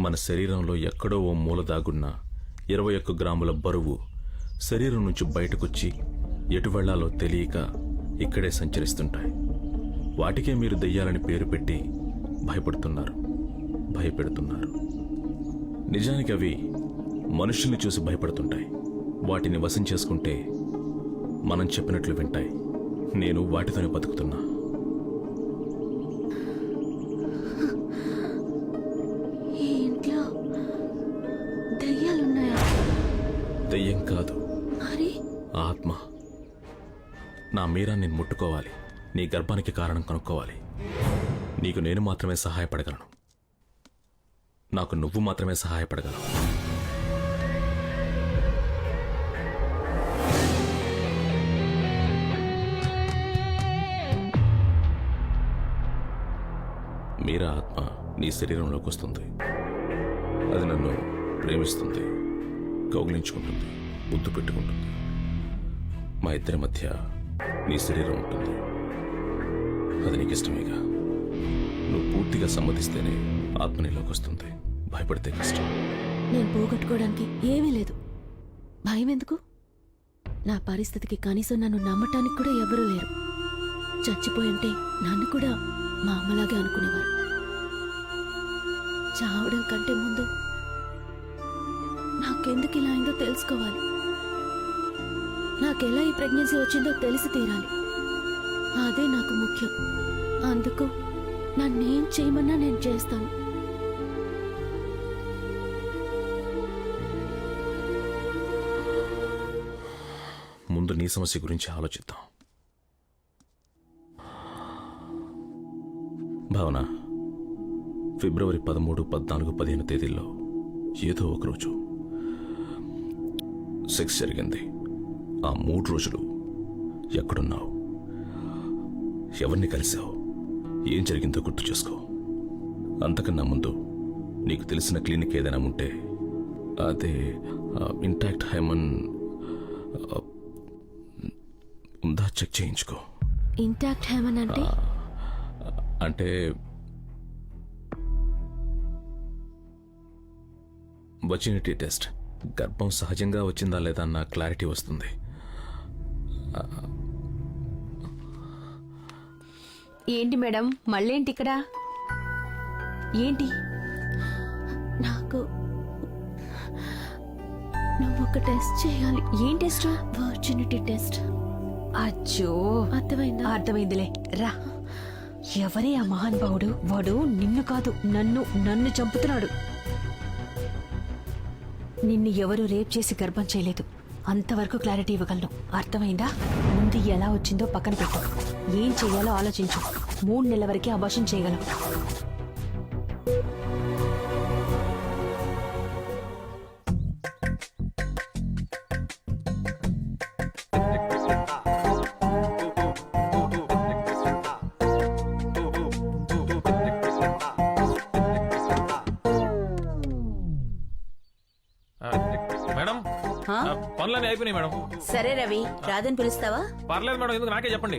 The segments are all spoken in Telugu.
మన శరీరంలో ఎక్కడో ఓ మూల దాగున్న ఇరవై ఒక్క గ్రాముల బరువు శరీరం నుంచి బయటకొచ్చి ఎటు వెళ్ళాలో తెలియక ఇక్కడే సంచరిస్తుంటాయి. వాటికే మీరు దెయ్యాలని పేరు పెట్టి భయపడుతున్నారు. భయపెడుతున్నారు. నిజానికి అవి మనుషుల్ని చూసి భయపడుతుంటాయి. వాటిని వశం చేసుకుంటే మనం చెప్పినట్లు వింటాయి. నేను వాటితోనే బతుకుతున్నా. నా మీరా నేను ముట్టుకోవాలి. నీ గర్భానికి కారణం కనుక్కోవాలి. నీకు నేను మాత్రమే సహాయపడగలను. నాకు నువ్వు మాత్రమే సహాయపడగలవు మీరా ఆత్మ నీ శరీరంలోకి వస్తుంది. అది నన్ను ప్రేమిస్తుంది. కౌగిలించుకుంటుంది. ముద్దు పెట్టుకుంటుంది మా ఇద్దరి మధ్య నీ శరీరం ఉంటుంది. అది నీకు ఇష్టమేగా నువ్వు పూర్తిగా సమ్మతిస్తేనే ఆత్మ నీలోకి వస్తుంది. భయపడితే కష్టం. నేను పోగొట్టుకోవడానికి ఏమీ లేదు. భయం ఎందుకు నా పరిస్థితికి కనీసం నన్ను నమ్మటానికి కూడా ఎవరూ లేరు. చచ్చిపోయంటే నన్ను కూడా మా అమ్మలాగే అనుకునేవారు. చావడం కంటే ముందు నాకెందుకు ఇలా అయిందో తెలుసుకోవాలి. నాకెలా ఈ ప్రెగ్నెన్సీ వచ్చిందో తెలిసి తీరాలి. అదే నాకు ముఖ్యం. అందుకు నన్నేం చేయమన్నా నేను చేస్తాను. ముందు నీ సమస్య గురించి ఆలోచిద్దాం. భావన ఫిబ్రవరి పదమూడు పద్నాలుగు పదిహేను తేదీల్లో ఏదో ఒక రోజు సెక్స్ జరిగింది. ఆ మూడు రోజులు ఎక్కడున్నావు? ఎవరిని కలిసావు? ఏం జరిగిందో గుర్తు చేసుకో. అంతకన్నా ముందు నీకు తెలిసిన క్లినిక్ ఏదైనా ఉంటే అదే ఇంటాక్ట్ హైమన్ ఉందా? చెక్ చేయించుకో. ఇంటాక్ట్ హేమన్ అంటే? అంటే వచినిటీ టెస్ట్. గర్భం సహజంగా వచ్చిందా లేదా అన్న క్లారిటీ వస్తుంది. ఏంటి మేడం? మళ్ళేంటి ఇక్కడ? ఏంటి? నాకు నువ్వు ఒక టెస్ట్ చేయాలి. ఏం టెస్ట్? Virginity test. అచ్చో. అర్థమైందా? అర్థమైందిలే. రా. ఎవరే ఆ మహానుభావుడు? వాడు నిన్ను కాదు నన్ను నన్ను చంపుతున్నాడు. నిన్ను ఎవరు రేప్ చేసి గర్భం చేయలేదు. అంతవరకు క్లారిటీ ఇవ్వగలను. అర్థమైందా? ముందు ఎలా వచ్చిందో పక్కన పెట్టు. ఏం చేయాలో ఆలోచించు. మూడు నెలల వరకే అబార్షన్ చేయగలం మేడం? పనులన్నీ అయిపోయినాయి మేడం. సరే రవి రాదని పిలుస్తావా? పర్లేదు మేడం ఎందుకు నాకే చెప్పండి.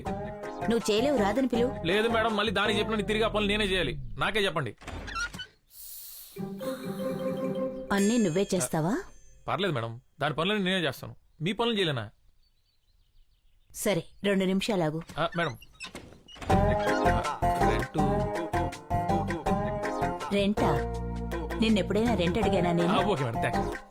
నువ్వు చేయలేవు రాదని పిలువు లేదు మేడం మళ్ళీ దానికి చెప్పిన తిరిగి ఆ పనులు నేనే చేయాలి. నాకే చెప్పండి. అన్నీ నువ్వే చేస్తావా? పర్లేదు మేడం దాని పనులన్నీ నేనే చేస్తాను. మీ పనులు చేయలేనా? సరే రెండు నిమిషాలాగు. ఆ, మేడం. రెంటు. రెంటా? నిన్నెప్పుడైనా రెంట్ అడిగానా ఆ, నేను ఓకే మేడం థ్యాంక్స్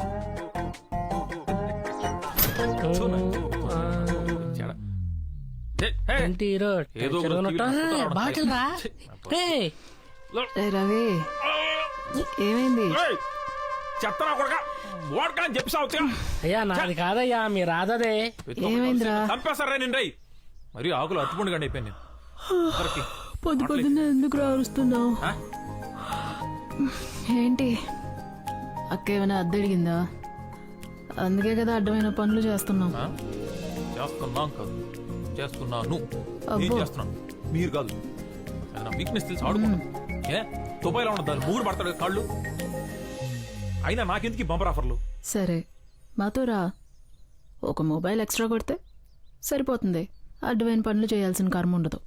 ఏదో లో. రవి? ఏమైంది? చెత్తనా కొడక? అని చెప్పి అయ్యా నాది కాదయ్యా మీ రాధదే ఏమైందిరా? చంపేస్తారా నేను రై మరి ఆకులు అయిపోయాను నేను. అందరికి. పొద్దు పొద్దున్నే ఎందుకు రారుస్తున్నావు ఆ? ఏంటి? అక్క ఏమైనా అద్దె అడిగిందా? అందుకే కదా అడ్డమైన పనులు చేస్తున్నాం. ఆ? చేస్తున్నాం కాదు. చేస్తున్నాను. నేను అబ్బో. చేస్తున్నాను? మీరు కాదు. అది నా వీక్నెస్ తెలిసి? ఆడుకుంటా. ఏ? దుబాయ్లో దాన్ని మూడు పడతాడు కాళ్ళు. అయినా నాకెందుకు ఈ బంపర్ ఆఫర్లు? సరే. మాతో రా. ఒక మొబైల్ ఎక్స్ట్రా కొడితే సరిపోతుంది. అడ్డమైన పనులు చేయాల్సిన కర్మ ఉండదు.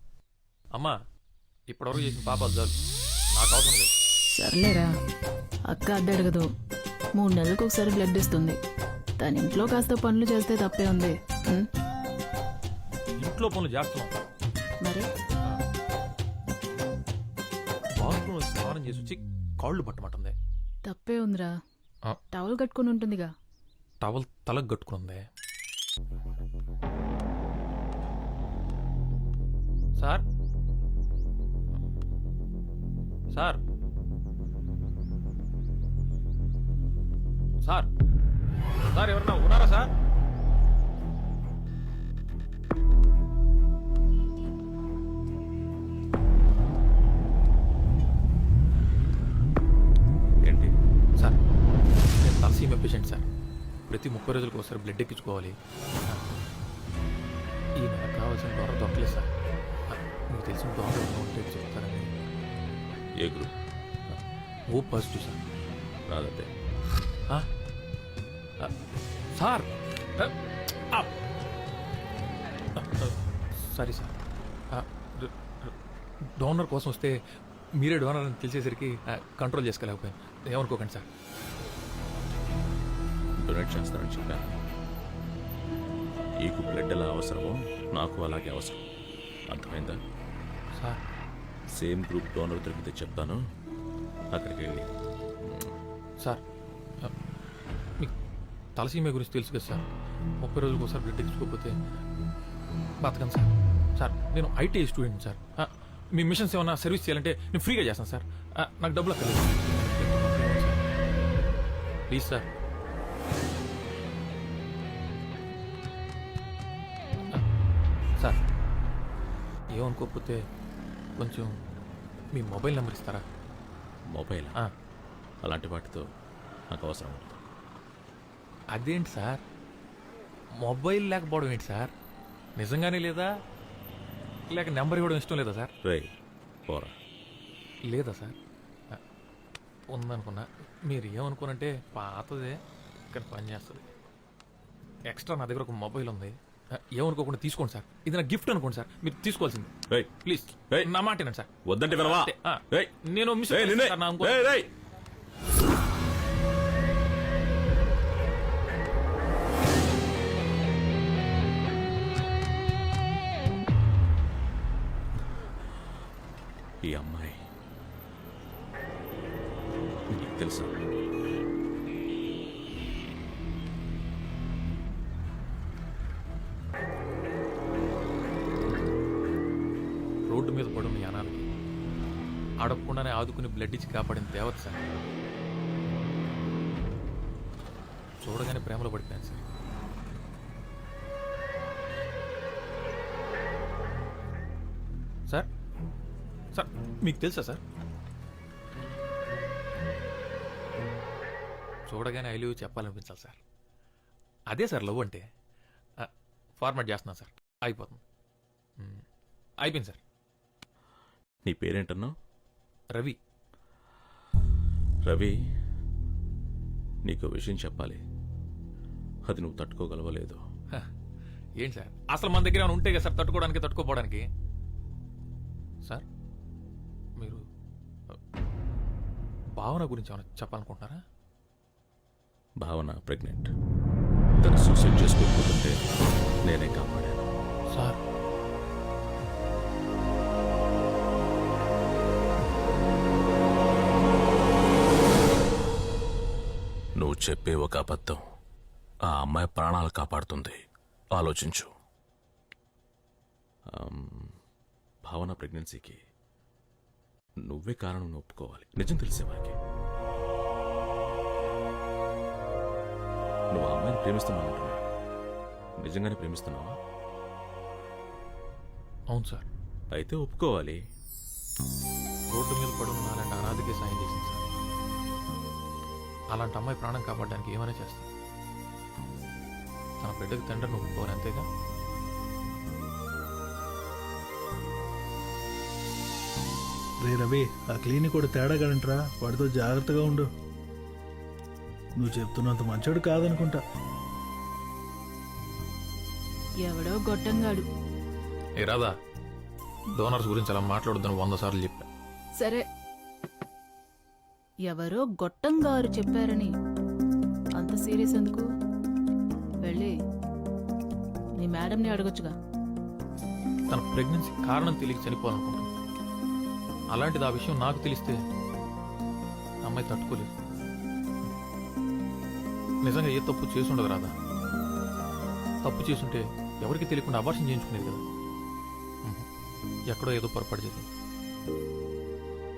అమ్మా ఇప్పటివరకు చేసిన పాపాలు చాలు. నాకు అవసరం లేదు. సర్లేరా. అక్క అడ్డడగదు. మూడు నెలలకు ఒకసారి బ్లడ్ ఇస్తుంది తన ఇంట్లో కాస్త పనులు చేస్తే తప్పే ఉంది? ఇంట్లో పనులు చేస్తున్నాం మరి? బాత్రూమ్ స్నానం చేసి వచ్చి కాళ్ళు పట్టమంటుంది. తప్పే ఉందిరా. ఆ. టవల్ కట్టుకుని ఉంటుందిగా. టవల్ తలకు కట్టుకుంది సార్? సార్? సార్? సార్ ఎవరన్నా ఉన్నారా సార్? ఏంటి? సార్ నేను తలసీమ పేషెంట్ సార్. ప్రతి ముప్పై రోజులకు ఒకసారి బ్లడ్ ఎక్కించుకోవాలి. ఈ నెల కావాల్సిన డోనర్ దొరకలేదు సార్. మీకు తెలిసిన డోనర్ ఉంటే చెప్తారని. ఏ గ్రూప్? O positive sir. రాదంటే సార్. Sorry sir. డోనర్ కోసం వస్తే మీరే డోనర్ అని తెలిసేసరికి కంట్రోల్ చేసుకోలేకపోయాను. ఏమనుకోకండి సార్. డొనేట్ చేస్తానని చెప్పాను నీకు బ్లడ్ ఎలా అవసరమో నాకు అలాగే అవసరం. అర్థమైందా? సార్. సేమ్ గ్రూప్ డోనర్ దొరికితే చెప్తాను. అక్కడికి వెళ్ళి. సార్. తలసీమ గురించి తెలుసు కదా సార్. ముప్పై రోజులకు ఒకసారి బ్లడ్ ఎక్కించుకోకపోతే బతకను సార్. సార్ నేను ఐటీ స్టూడెంట్ సార్. మీ మిషన్స్ ఏమన్నా సర్వీస్ చేయాలంటే నేను ఫ్రీగా చేస్తాను సార్. నాకు డబ్బులు అక్కర్లేదు. Please sir. సార్ ఏమనుకోకపోతే కొంచెం మీ మొబైల్ నెంబర్ ఇస్తారా? మొబైల్? అలాంటి వాటితో నాకు అవసరం అదేంటి సార్? మొబైల్ లేకపోవడం ఏంటి సార్? నిజంగానే లేదా? లేక నెంబర్ ఇవ్వడం ఇష్టం లేదా సార్? రే పోరా. లేదా సార్? ఉందనుకున్నా. మీరు ఏమనుకోనంటే పాతదే ఇక్కడ పని చేస్తుంది. ఎక్స్ట్రా నా దగ్గర ఒక మొబైల్ ఉంది. ఏమనుకోకుండా తీసుకోండి సార్. ఇది నా గిఫ్ట్ అనుకోండి సార్. మీరు తీసుకోవాల్సింది. ప్లీజ్. నా మాట సార్. వద్దంటే నేను మిస్ రోడ్డు మీద పడున్న యానాలకి అడగకుండానే ఆదుకుని బ్లడ్ ఇచ్చి కాపాడిన దేవత సార్. చూడగానే ప్రేమలో పడిపోయాను సార్. సార్ సార్ మీకు తెలుసా సార్? చూడగానే ఐ లీవ్ చెప్పాలనిపించాలి సార్. అదే సార్ లవ్ అంటే? ఫార్మాట్ చేస్తున్నాను సార్. అయిపోతుంది అయిపోయింది సార్. నీ పేరేంటన్నావు రవి. రవి నీకు విషయం చెప్పాలి. అది నువ్వు తట్టుకోగలవో లేదో. హ, ఏంటి సార్? అసలు మన దగ్గర ఏమైనా ఉంటే కదా సార్ తట్టుకోవడానికి తట్టుకోపోవడానికి? సార్ మీరు భావన గురించి ఏమైనా చెప్పాలనుకుంటున్నారా? భావన ప్రెగ్నెంట్. తను సూసైడ్ చేసుకోకపోతుంటే నేనే కాపాడాను. సార్ చెప్పే ఒక అబద్ధం ఆ అమ్మాయి ప్రాణాలు కాపాడుతుంది. ఆలోచించు. భావన ప్రెగ్నెన్సీకి నువ్వే కారణం ఒప్పుకోవాలి. నిజం తెలిసే వారికి. నువ్వు ఆ అమ్మాయిని ప్రేమిస్తున్నావు నిజంగానే ప్రేమిస్తున్నావా? అవును సార్. అయితే ఒప్పుకోవాలి. రోడ్డు మీద పడున్న నాలాంటి అనాథకే సాయం చేసింది సార్. అలాంటి అమ్మాయి ప్రాణం కాపాడడానికి ఏమైనా చేస్తాను తన బిడ్డకి తండ్రిని ఒప్పుకోవాలి అంతేగా? రే రవి ఆ క్లినిక్ కూడా తేడాగలంటరా వాడితో జాగ్రత్తగా ఉండు. నువ్వు చెప్తున్నంత మంచోడు కాదనుకుంటా. ఎవడో గొట్టంగాడు. ఏ రాదా డోనర్స్ గురించి అలా మాట్లాడొద్దని వంద సార్లు చెప్పా. సరే. ఎవరో గొట్టంగారు చెప్పారని. అంత సీరియస్ ఎందుకు? వెళ్ళి నీ మేడంని అడగొచ్చుగా. తన ప్రెగ్నెన్సీ కారణం తెలియక చనిపోవాలనుకుంటుంది. అలాంటిది ఆ విషయం నాకు తెలిస్తే అమ్మాయి తట్టుకోలేదు. నిజంగా ఏ తప్పు చేసి ఉండదు రాదా తప్పు చేసుంటే ఎవరికి తెలియకుండా అబార్షన్ చేయించుకునేది కదా. ఎక్కడో ఏదో పొరపాటు జరిగింది.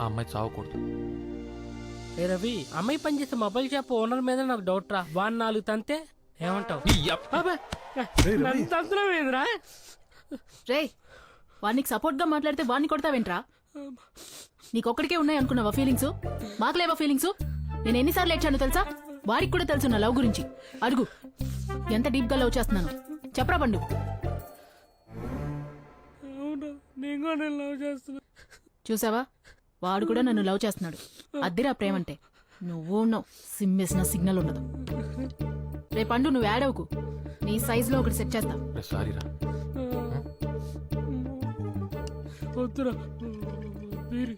ఆ అమ్మాయి చావకూడదు. ఏ రవి అమ్మాయి పనిచేసే మొబైల్ షాప్ ఓనర్ మీద నాకు డౌట్ రా. వాడిని నాలుగు తంతే ఏమంటావు? నన్ను ఏందిరా? రే వాడికి సపోర్ట్గా మాట్లాడితే వాడిని కొడతావేంట్రా? నీకొక్కడికే ఉన్నాయి అనుకున్నావా ఫీలింగ్స్ మాకు లేవా ఫీలింగ్స్ నేను ఎన్నిసార్లు ఏడ్చాను తెలుసా? వాడికి కూడా తెలుసు నా లవ్ గురించి. అడుగు ఎంత డీప్గా లవ్ చేస్తున్నాను. చెప్పరా పండు. చూసావా? వాడు కూడా నన్ను లవ్ చేస్తున్నాడు. అద్దిరా ప్రేమంటే. నువ్వు ఉన్నావు. సిమ్మేసిన సిగ్నల్ ఉండదు రే పండు నువ్వు యాడవుకు నీ సైజులో ఒకటి సెట్ చేస్తా. రే సారీరా వద్దురా. బీరి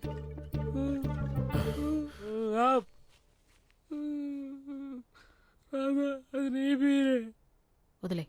ఆ. అదే, అది నీ బీరే వదిలే.